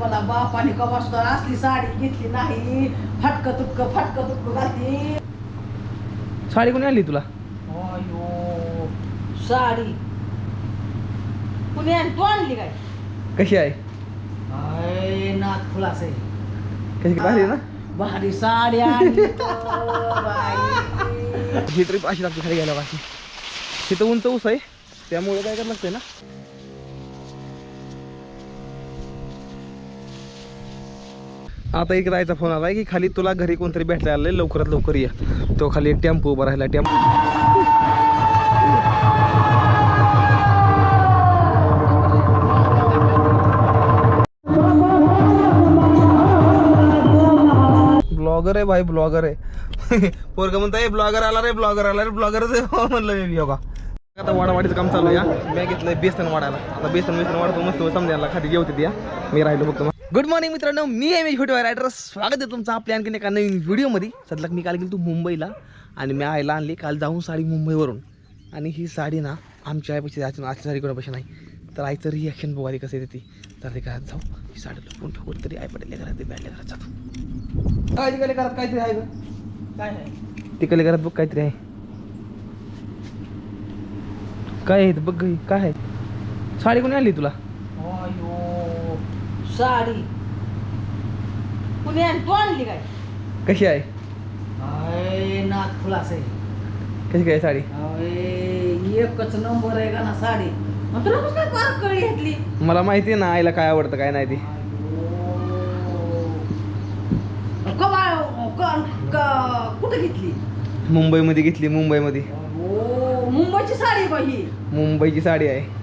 मला बापाने तर असली साडी घेतली नाही. फटक तुटक फटक तुटक घालती. साडी कोणी आणली तुला? अयो साडी. कुणी आण तू आणली काय? कशी आहे? खुलास. कशी भारी आहे ना? भारी साडी आणली तर बाई. ही ट्रिप अशी लागते खाली घ्यायला बाकी तिथं उंच ऊस आहे त्यामुळे काय करायला लागतंय ना? आता एक राहायचा फोन आलाय की खाली तुला घरी कोणतरी भेटायला आलंय लवकरात लवकर ये. तो खाली एक टेम्पो उभा राहिला टेम्पो ब्लॉगर आहे भाई ब्लॉगर आहे. पोरग म्हणताय ब्लॉगर आला रे ब्लॉगर आला रे ब्लॉगरच आहे. म्हणलं मी योगा. आता वाडावाडीचं काम चालू आहे मी घेतलंय बेसन वाढायला. आता बेसन बेसन वाढतो मस्त समजायला खाली घेऊ या मी राहिलो फक्त गुड मॉर्निंग मित्रांनो मी आहे मी छोटे रायडर स्वागत आहे तुमचं आपल्या आणखीन एका नवीन व्हिडिओमध्ये सध्या मी काल गेलो मुंबईला आणि मी आईला आणली. काल जाऊन साडी मुंबईवरून. आणि ही साडी ना आमच्या आईपाशी आजची आजची साडी कोणापाशी नाही. तर आईचं रिॲक्शन बघाली कसं येते ती. तर ते घरात जाऊ. ही साडी लपून ठेवून तरी आई पडेल घरात ते बॅडल्या घरात जातो. काय तिकडे घरात काहीतरी आहे काय आहे तिकडे घरात बघ काहीतरी आहे. काय आहे बघ काय आहे? साडी कोणी आणली तुला? साडी. कुणी आण तू आणली काय? कशी आहे? अय नाथ खुलास आहे कशी काय साडी? अय, एकच नंबर आहे का ना साडी. मग तुला कसं काय कळी घेतली? मला माहिती आहे ना आईला काय आवडतं काय नाही ती. कवा क- क- कुठं घेतली? मुंबईमध्ये घेतली मुंबईमध्ये. अयो, मुंबईची साडी बाई मुंबईची साडी आहे. अयो,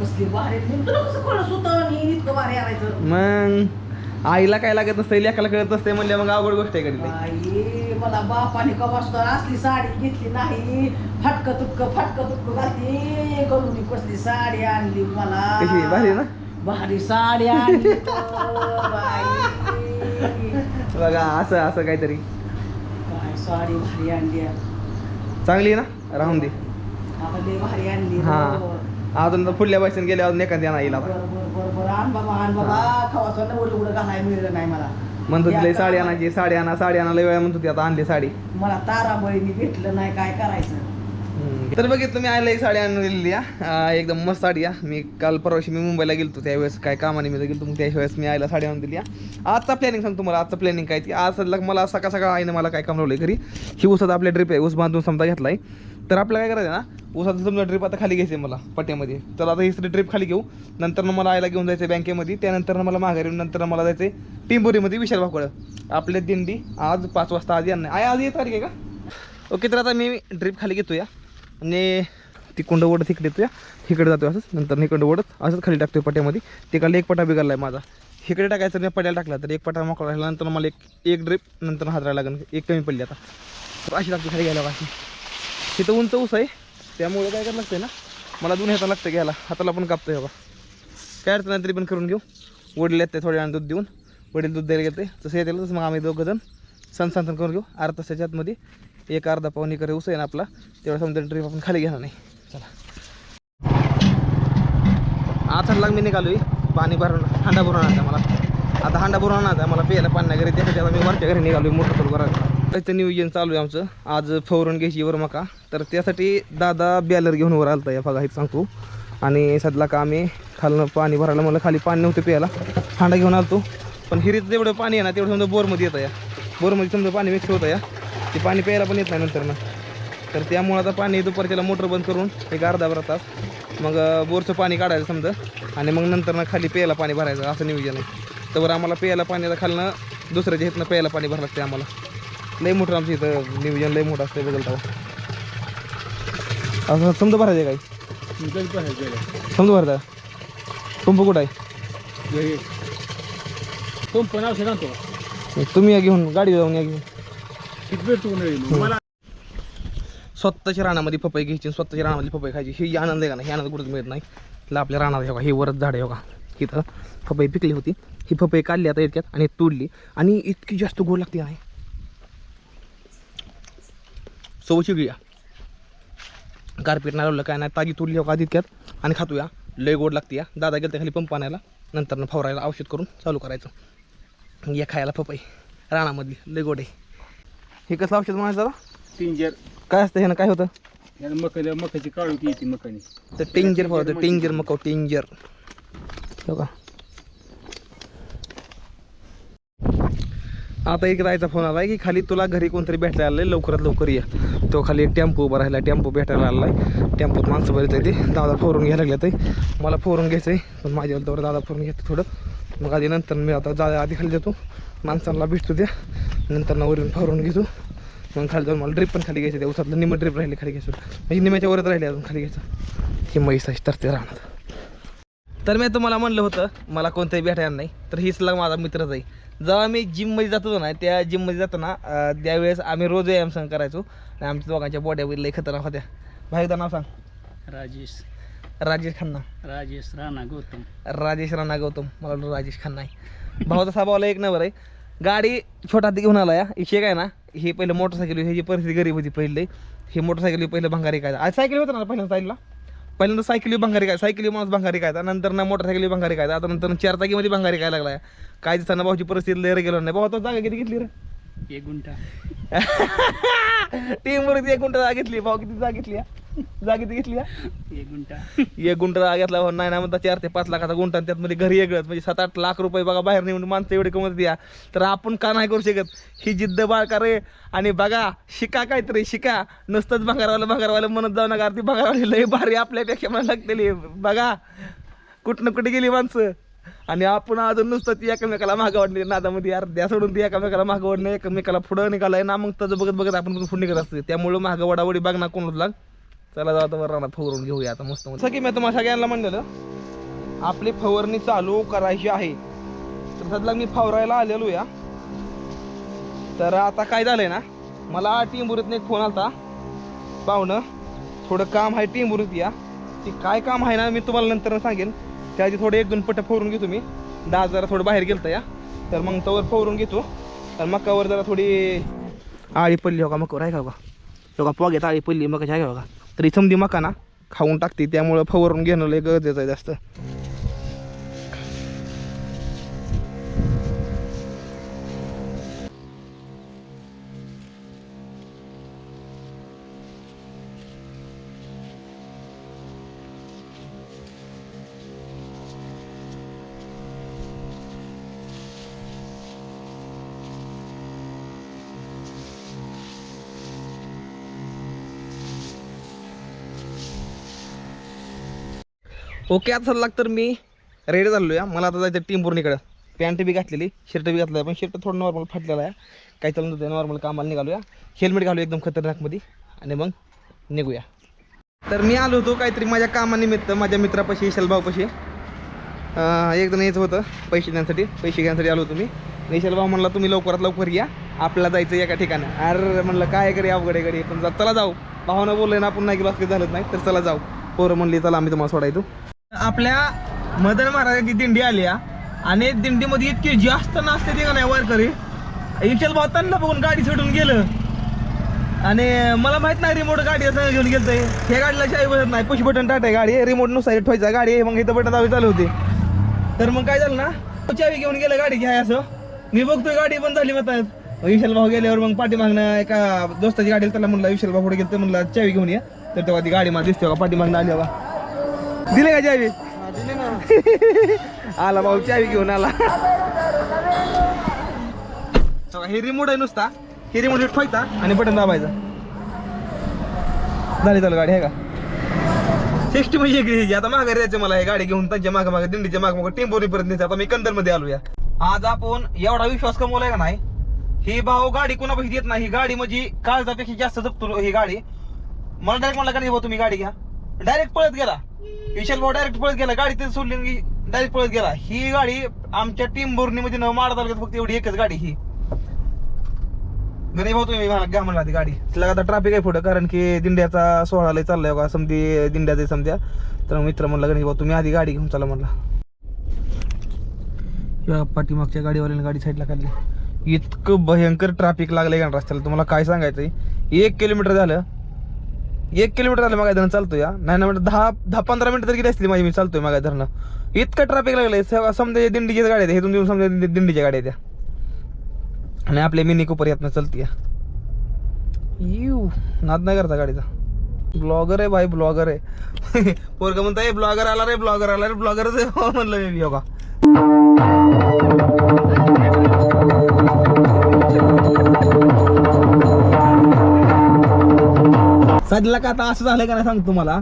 कसली मग तुला कसं कळलं स्वतः आणि इतकं आणायचं? मग आईला काय लागत नसतं लेखाला कळत नसते म्हणल्या मग अवघड गोष्ट आहे कधी बाई मला बापाने कवास तर असली साडी घेतली नाही. फटक तुटक फटक तुटक घालती. करून कसली साडी आणली मला? कशी? भारी ना? भारी साडी आणली बघा असं असं काहीतरी. काय साडी भारी आणली. चांगली आहे ना? राहून दे. लय भारी आणली हा. अजून पुढल्या वर्षात गेल्या अजून बर आण बाबा मिळलं नाही मला. म्हणत साडी आणायची साडी आणा साडी आणा लय वेळा म्हणत आता आणली साडी. मला ताराबळीने भेटलं नाही काय करायचं? तर बघितलं मी आयला एक साडी आणून दिलेली आहे एकदम मस्त साडी आहे मी काल परवाशी मी मुंबईला गेलो त्यावेळेस काय कामाने मी गेलो मग त्यावेळेस मी आईला साडी आणून दिली आजचा प्लॅनिंग सांगतो मला आजचा प्लॅनिंग काय ती? आज सध्या मला सकाळ सकाळ आईने मला काय काम लावलं घरी? ही उसात आपल्या ड्रिप आहे ऊस बांधून समजा घेतला आहे तर आपल्याला काय करायचं ना उसाचं समजा ड्रिप आता खाली घ्यायचं आहे मला पट्ट्यामध्ये तर आता ही ड्रिप खाली घेऊ. नंतर मला आईला घेऊन जायचं आहे बँकेमध्ये त्यानंतर मला माघारी नंतर मला जायचं आहे टिंबोरीमध्ये विशाल भाकडं आपल्या दिंडी आज पाच वाजता आज यांना आहे आज येत तारीख आहे का? ओके तर आता मी ड्रिप खाली घेतो या आणि ती कुंड ओढत तिकडे येतो या इकडे जातो असंच. नंतर इकडं ओढत असंच खाली टाकतोय पट्यामध्ये. तिकडला एक पटा बिघडला आहे माझा. इकडे टाकायचं मी पट्याला टाकला तर एक पटा मोकळा राहिला. नंतर मला एक एक ड्रिप नंतर हातरायला लागेल. एक कमी पडली आता. तर अशी लागते खाली घ्यायला बाकी. तिथं उंच ऊस आहे. त्यामुळे काय करायला लागतंय ना मला दोन हाताला लागतं घ्यायला. हाताला पण कापतोय बघा काय अडचण नाही तरी पण करून घेऊ. वडील येते थोड्या वेळाने दूध देऊन. वडील दूध द्यायला घेते तसं येते तसं मग आम्ही दोघं जण. सण करून घेऊ. अर्धा तासाच्या आतमध्ये एक अर्धा पाऊन एकर उस आहे ना आपला. तेवढा समजा ट्रिप आपण खाली घेणार नाही. चला. आता लाग मी निघालो पाणी भरून हांडा भरून आणता मला. आता हांडा भरून आणता मला प्यायला पाणी नाही घरी. त्यासाठी आता मी वरच्या घरी निघालो मोठं चालू करायला त्याचं नियोजन चालू आहे आमचं. आज फवरून घ्यायची वर मका. तर त्यासाठी दादा बॅलर घेऊन वर आलता या बघा हे सांगतो. आणि सध्या का आम्ही खालनं पाणी भरायला मला खाली पाणी नव्हतं प्यायला. हांडा घेऊन आलतो. पण हिरीत जेवढं पाणी आहे ना तेवढं समजा बोरमध्ये येतं या. बोरमध्ये समजा पाणी मिक्स होतं या. ते पाणी प्यायला पण येत नाही नंतर ना. तर त्यामुळं आता पाणी दुपारच्याला मोटर बंद करून एक अर्धा भरा तास. मग बोरचं पाणी काढायचं समजा. आणि मग नंतर ना खाली प्यायला पाणी भरायचं असं नियोजन आहे. तर आम्हाला प्यायला पाणी आता खालनं दुसऱ्याच्या इथनं प्यायला पाणी भरायला लागते आम्हाला. लई मोठं आमचं इथं नियोजन लई मोठं असतं बदलता असं समजा भरायचं आहे काय? समजा भरता? पंप कुठं आहे? पंप औषध आणतो तुम्ही या घेऊन गाडी जाऊन या घेऊन. स्वतःच्या रानामध्ये पपई घ्यायची स्वतःच्या रानामध्ये पपई खायची. ही आनंद आहे का नाही? हे आनंद कुठंच मिळत नाही. ला आपल्या रानात हे हे वरच झाड आहे बघा. इथं पपई पिकली होती. ही पपई काढली आता इतक्यात आणि तोडली. आणि इतकी जास्त गोड लागते नाही चवची घ्या गारपीट नाही लावलं काय नाही. ताजी तोडली हो का इतक्यात. आणि खातोया. लय गोड लागते या. दादा गेलते खाली पंप आणायला. नंतर फवारायला औषध करून चालू करायचं. या खायला पपई. रानामधली लय गोड आहे. हे कसलं औषध म्हणायचं दादा? टिंजर. काय असतं ह्यानं काय होतं? याला मकाला मकाची काळुकी येते मकाने. तर टिंजर फवारतं टिंजर मग टिंजर. हो का? आता एक राहायचा फोन आला की खाली तुला घरी कोणतरी भेटायला आलंय लवकरात लवकर ये. तो खाली एक टेम्पो उभा राहिला टेम्पो भेटायला आलाय. टेम्पोत माणसं बरेच आहे ते. दादा फोरून घ्यायला लागले ते. मला फोरून घ्यायचं आहे पण माझ्या दादा फोरून घेतो थोडं. मग आधी नंतर मी आता जा आधी खाली देतो माणसांना भेटतो त्या नंतर ना वरून फोरून घेतो. मग खाली जाऊन मला ड्रिप पण खाली घ्यायचं त्या उसातलं निम ड्रिप राहिले खाली घ्यायचं. म्हणजे निम्याच्या वरच राहिले अजून खाली घ्यायचं. ही तर तरते राहणार. तर मी तुम्हाला म्हणलं होतं मला कोणतंही भेटायला नाही. तर हीच लग माझा मित्रच आहे जेव्हा आम्ही जिममध्ये जात होतो ना त्या जिममध्ये जाताना त्यावेळेस आम्ही रोज व्यायाम संग करायचो. आणि आमच्या दोघांच्या बॉड्या वगैरे लई खतरनाक होत्या. भाई एकदा नाव सांग. राजेश. राजेश खन्ना. राजेश राणा गौतम. राजेश राणा गौतम. मला वाटलं राजेश खन्ना आहे. भाऊचा स्वभावला एक नंबर आहे. गाडी छोटा हाती घेऊन आला या. इशे काय ना हे पहिलं मोटरसायकल ह्याची परिस्थिती गरीब होती पहिले हे मोटरसायकल पहिलं भंगारी काय आज सायकल होतं ना पहिल्यांदा साईडला? पहिल्यांदा सायकली भंगारी काय सायकली माणूस भंगारी काय नंतर ना मोटरसायकली भंगारी काय आता नंतर चार चाकीमध्ये भंगारी काय लागला काय दिसताना भाऊची परिस्थिती लय गेलो नाही. भाऊ तो जागा किती घेतली रे? एक गुंठा. टीम वरती एक गुंठ जागा घेतली भाऊ किती जागा घेतली? जागा किती घेतली? एक गुंठा. एक गुंठ जागा घेतला भाऊ. नाही ना म्हणता चार ते पाच लाखाचा गुंठा आणि त्यात मध्ये घरी वेगळंच म्हणजे सात आठ लाख रुपये बघा बाहेर नेऊन माणसं एवढे कमवत द्या तर आपण का नाही करू शकत? ही जिद्द बाळका रे. आणि बघा शिका काहीतरी शिका. नुसतंच भंगारवालं भंगारवालं म्हणत जाऊ नका. ती भंगारवाली लय भारी आपल्यापेक्षा मला लागतेली. बघा कुठनं कुठे गेली माणसं? आणि आपण अजून नुसतं ती एकमेकाला मागं नादामध्ये अर्ध्या सोडून ती एकमेकाला मागं एकमेकाला पुढं निघालाय ना मग त्याचं बघत बघत आपण पुढे निघत असते त्यामुळं मागं वडावडी बघ ना कोण लाग. चला जाऊ आता रानात फवरून घेऊया आता मस्त मस्त की मी तुम्हाला सगळ्यांना म्हणलेलं आपली फवारणी चालू करायची आहे. तर सध्या मी फवारायला आलेलो या. तर आता काय झालंय ना मला टिंबुरीतनं एक फोन आलता. पाहुणं थोडं काम आहे टिंबुरीत या. ती काय काम आहे ना मी तुम्हाला नंतर सांगेन. त्याआधी थोडे एक दोन पट्ट्या फोडून घेतो मी. दहा जरा थोडं बाहेर गेलता या. तर मग तवर फोडून घेतो. तर मकावर जरा थोडी आळी पडली हो का मकावर आहे का हो बघा हो का पोग्यात आळी पडली मकाची आहे का हो बघा तरी समधी मका ना खाऊन टाकते त्यामुळं फवारून घेणं लय गरजेचं आहे जास्त. ओके आता सल्ला तर मी रेडी झालो या मला आता जायचं टीम पॅन्ट बी घातलेली शर्ट बी घातलं पण शर्ट थोडं नॉर्मल फाटलेला आहे. काही चालून होतं नॉर्मल कामाला निघालूया. हेल्मेट घालू एकदम खतरनाकमध्ये आणि मग निघूया. तर मी आलो होतो काहीतरी माझ्या कामानिमित्त माझ्या मित्रापाशी विशाल भाऊपाशी. अं, यायचं होतं पैसे देण्यासाठी. पैसे घेण्यासाठी आलो होतो मी. विशाल भाऊ म्हणला तुम्ही लवकरात लवकर या. आपल्याला जायचं एका ठिकाणी. अरे म्हणलं काय करे अवघड आहे पण चला जाऊ. भावानं बोललं ना आपण नाही गेलो असं काही झालं नाही. तर चला जाऊ. पोरं म्हणली चला आम्ही तुम्हाला सोडायचो. आपल्या मदन महाराजाची दिंडी आली आणि दिंडीमध्ये इतके जास्त नाचते ते का नाही वारकरी? इचल भाऊ त्यांना बघून गाडी सोडून गेलं. आणि मला माहीत नाही रिमोट गाडी असं घेऊन गेलं हे गाडीला शाही बसत नाही. पुश बटन टाटाय गाडी. रिमोटनुसार ठेवायचा गाडी. आहे, मग इथं बटन दावे चालू होते. तर मग काय झालं ना? चावी घेऊन गेलं गाडी घ्याय असं. मी बघतोय गाडी बंद झाली म्हणतात. विशाल भाऊ गेल्यावर मग पाठीमागनं एका दोस्ताची गाडी त्याला म्हणलं विशाल भाऊ पुढे गेलं तर म्हणलं चावी घेऊन या. तर तेव्हा ती गाडी मला दिसते. पाठी पाठीमागनं आली बा दिले का चावी? आला भाऊ चावी घेऊन आला. हो, हे रिमोट आहे नुसता. हे रिमोट ठेवायचा आणि बटन दाबायचा. झाली चालू गाडी आहे का? सिस्टी म्हणजे घ्यायची आता माघारी जायचं मला हे गाडी घेऊन त्यांच्या मागे मागे दिंडीच्या मागे मागे टेम्पोरी परत न्यायचं. आता मी कंदरमध्ये आलो या आज आपण एवढा विश्वास कमवलाय का नाही? ही भाऊ गाडी कोणापाशी देत नाही? ही गाडी म्हणजे काळजापेक्षा जास्त जपतो ही गाडी. मला डायरेक्ट म्हणला का नाही भाऊ तुम्ही गाडी घ्या. डायरेक्ट पळत गेला. विशाल भाऊ डायरेक्ट पळत गेला गाडी तिथे सोडली डायरेक्ट पळत गेला. ही गाडी आमच्या टीम बोर्नीमध्ये न माडा तालुक्यात फक्त एवढी एकच गाडी ही. गणेश भाऊ तुम्ही मला घ्या म्हणला ती गाडी. तिला आता ट्रॅफिक आहे पुढं कारण की दिंड्याचा सोहळा लय चाललाय का समधी दिंड्याचा समजा तर मित्र म्हणला गणेश भाऊ तुम्ही आधी गाडी घेऊन चला म्हणला. या पाठीमागच्या गाडीवाल्याने गाडी साईडला काढली. इतकं भयंकर ट्रॅफिक लागलंय का रस्त्याला? तुम्हाला काय सांगायचंय? एक किलोमीटर झालं एक किलोमीटर आलं मागाय धरण चालतो या नाही ना म्हणजे दहा दहा पंधरा मिनिटं तरी गेली असतील माझी? मी चालतोय मागाय धरणं. इतकं ट्रॅफिक लागलंय. समजा दिंडीच्या गाड्या आहेत इथून देऊन समजा दिंडीच्या गाड्या त्या आणि आपल्या मिनी कुपर यातनं चालते यू नाद नाही करता गाडीचा. ब्लॉगर आहे भाई ब्लॉगर आहे. पोरगा म्हणता ब्लॉगर आला रे ब्लॉगर आला रे ब्लॉगरच आहे. हो म्हणलं मी हो योगा साधला का आता असं झालं का नाही सांगतो तुम्हाला?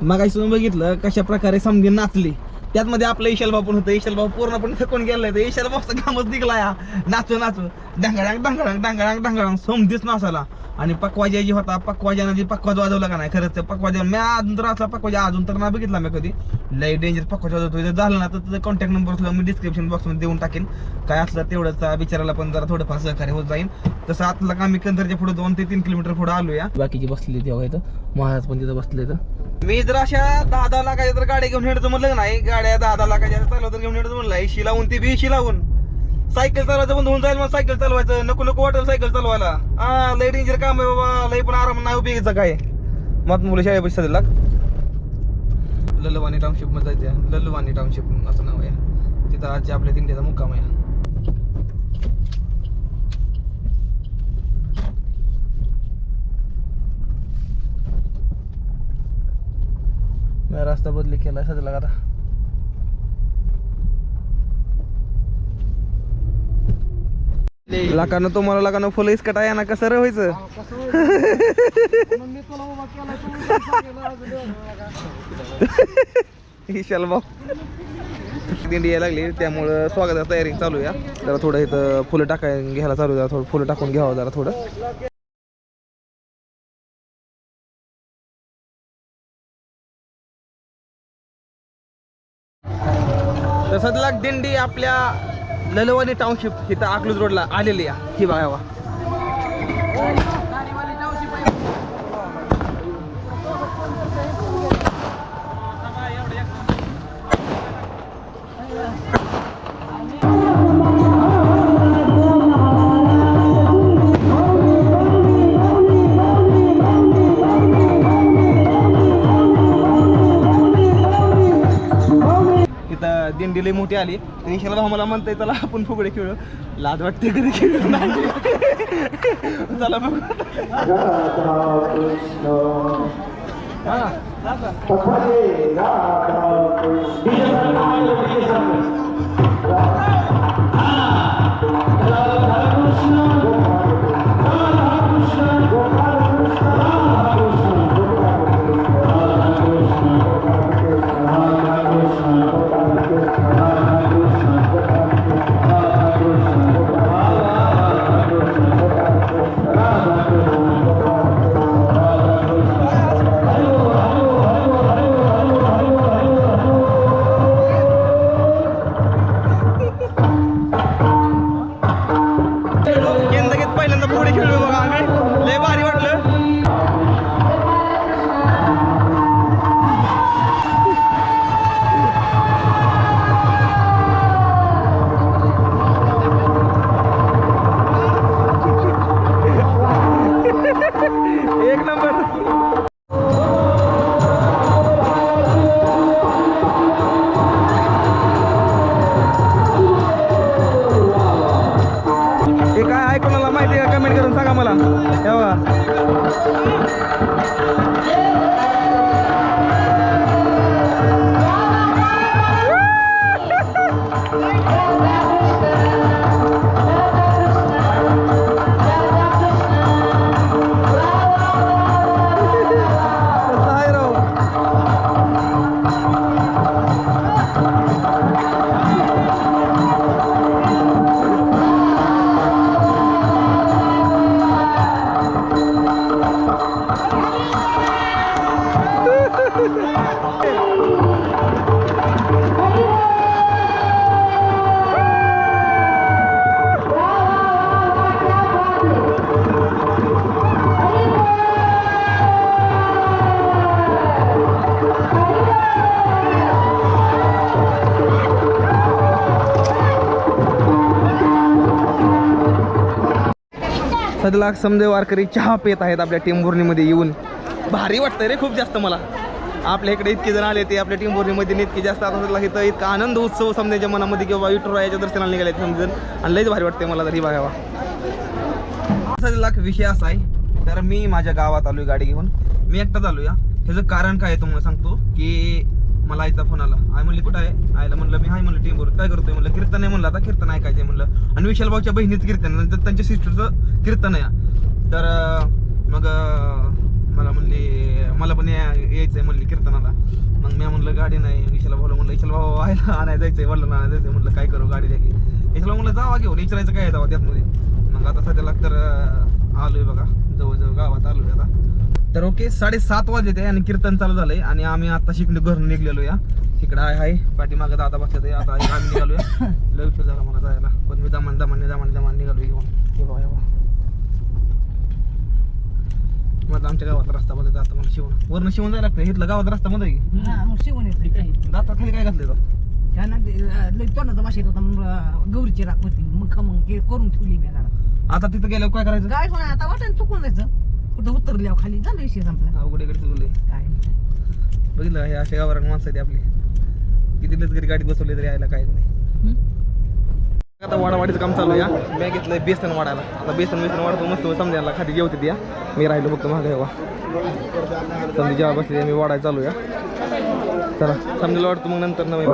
मग तुम्ही बघितलं कशा प्रकारे समधी नाचली. त्यात मध्ये आपलं ईशाल पण होतं ईशाल पूर्णपणे थकून गेलाय तर ईशाल कामच निघला या. नाचू नाचू. डांगडांग डांगडांग डांगडांग डांगडांग समधीच नाचाला आणि पकवाजा जी होता पकवाजानं जी पकवाज वाजवला का नाही खरंच पकवाजा मी अजून तर असला पकवाजा अजून तर नाही बघितला मी कधी. लय डेंजर पकवाज वाजवतो जर झालं ना तर तुझं कॉन्टॅक्ट नंबर सुद्धा मी डिस्क्रिप्शन बॉक्समध्ये देऊन टाकेन. काय असलं तेवढंच बिचाराला पण जरा थोडंफार सहकार्य होत जाईल तसं आतला का कंदरच्या पुढे दोन ते तीन किलोमीटर पुढे आलो या बाकीची बसलेली तेव्हा इथं. महाराज पण तिथं बसले तर मी जर अशा दहा दहा लाखाच्या तर गाड्या घेऊन येण्याचं म्हणलं नाही गाड्या दहा दहा लाखाच्या तर घेऊन येण्याचं म्हणलं ऐशी लावून ती बीशी लावून. सायकल चालवायचं बंद होऊन जाईल मग सायकल चालवायचं. नको नको वाटेल सायकल चालवायला. हा लय डेंजर काम आहे बाबा. लय पण आराम नाही उपयोगीचं काय. मग मुलं शाळे पैसे सध्या टाउनशिपमध्ये जायचं लल्लवानी टाउनशिप असं नाव आहे. तिथं आजच्या आपल्या दिंडीचा मुक्काम आहे. रास्ता बदली केला सध्या आता? लाकानं तुम्हाला लाकानं फुलं इसकट आहे ना कसं रे व्हायचं? विशाल भाऊ. दिंडी यायला लागली त्यामुळं स्वागताची तयारी चालू आहे. जरा थोडं इथं फुलं टाकाय घ्यायला चालू जरा थोडं फुलं टाकून घ्यावं जरा थोडं. तसंच लाग दिंडी आपल्या ललवानी टाउनशिप इथं अकलूज रोडला आलेली आहे. ही बघा लई मोठी आली. तर ईशाला भाऊ मला म्हणतंय चला आपण फुगडे खेळू. लाज वाटते कधी खेळू. नाही चला बघू. हा, सदलाख समजे वारकरी चहा पेत आहेत आपल्या टेंभुर्णीमध्ये येऊन. भारी वाटतंय रे खूप जास्त मला. आपल्या इकडे इतके जण आले ते आपल्या टीम इतके जास्त आता इथं इतका आनंद उत्सव समजायच्या मनामध्ये किंवा विठुरायाच्या दर्शनाला निघाले समजून. आणि लईच भारी वाटते मला तरी बघावा असा लाख विषय असा आहे. तर मी माझ्या गावात आलोय गाडी घेऊन. मी एकटाच आलो या ह्याचं कारण काय आहे तुम्हाला सांगतो की मला आईचा फोन आला. आई म्हणली कुठं आहे? आईला म्हणलं मी हाय म्हणलं टीमवर काय करतोय? म्हणलं कीर्तन आहे. म्हणलं आता कीर्तन आहे काय ते म्हणलं. आणि विशाल भाऊच्या बहिणीचं कीर्तन नंतर त्यांच्या सिस्टरचं कीर्तन आहे तर मग मला म्हणली मला पण या- यायचंय म्हणली कीर्तनाला. मग मी म्हणलं गाडी नाही. विशाल भाऊ म्हणलं इशाला भाऊ आयला आणाय जायचंय वडला आणाय जायचंय. म्हणलं काय करू गाडी द्या की. इशाला म्हणलं जावा घेऊन विचारायचं काय जावा त्यातमध्ये. मग आता सध्याला तर आलोय बघा जवळजवळ गावात आलोय आता. तर ओके साडेसात वाजले ते आणि कीर्तन चालू झालंय आणि आम्ही आता शिकणे घरून निघलेलो या. तिकडे आहे हाय पाठीमागं दादा बसत आहे आता आम्ही निघालो या लय झाला मला जायला. पण मी दमान दमान दमान दमान निघालो घेऊन. हे बाबा हे बघा. माझा आमच्या गावातला रस्ता बघायचा आता मला शिवण वरनं शिवून जायला लागतं इथलं गावात रस्ता मध्ये हा, शिवून येते काही दाता खाली काय घातले तोंडाचा माशी येत होता. मग गौरीची राख होती. मग मग हे करून ठेवली मी आता तिथं गेल्यावर काय करायचं? काय कोण आता वाटण चुकून जायचं. कुठं उतरल्यावर खाली झालं विषय संपला. अवघड इकडे चुकले काय नाही. बघितलं हे अशा गावाला माणसं आहेत आपली. किती घरी गाडीत बसवले तरी यायला काहीच नाही? आता वाडावाडीचं काम चालू या मी घेतलंय बेसन वाढायला. आता बेसन बेसन वाढतो मस्त समजायला खाली जेवते या मी राहिलो फक्त मागे हवा समजा जेव्हा बसले मी वाढायला चालू या चला. समजायला वाढतो मग नंतर नवीन.